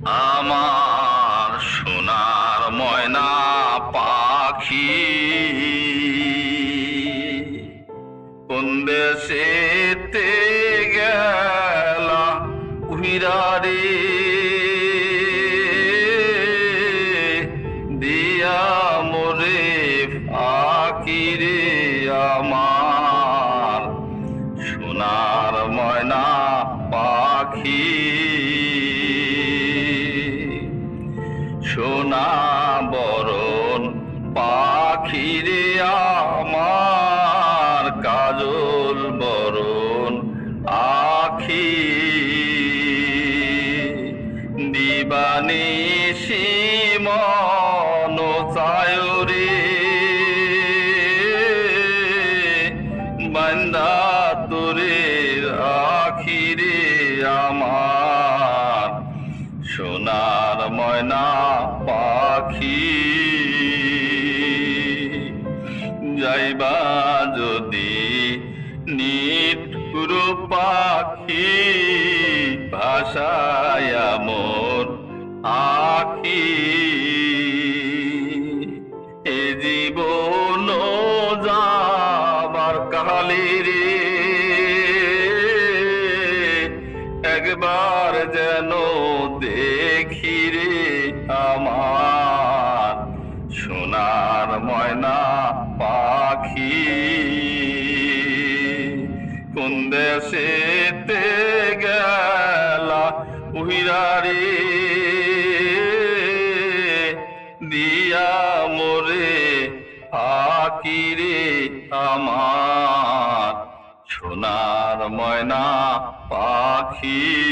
আমার সোনার ময়না পাখি। কোন দেশেতে গেলা উহিরারে দিয়া মোরে ফাকিরে আমার। সোনার ময়না পাখি। সোনা বরণ, পাখিরে আমার কাজল বরণ, আখি দিবানি মন চায়রে বান্দা তোরে আখিরে আমার সোনার ময়না পাখি। যাইবা যদি নিঠুর পাখি ভাষায় মোর আখি। এ জীবন যাবার কালি রে। একবার যেন দেখি রে। আমার সোনার ময়না পাখি। কোন দেশেতে গেলা উহিরারে? দিয়া মোরে ফাকিরে আমার সোনার ময়না পাখি।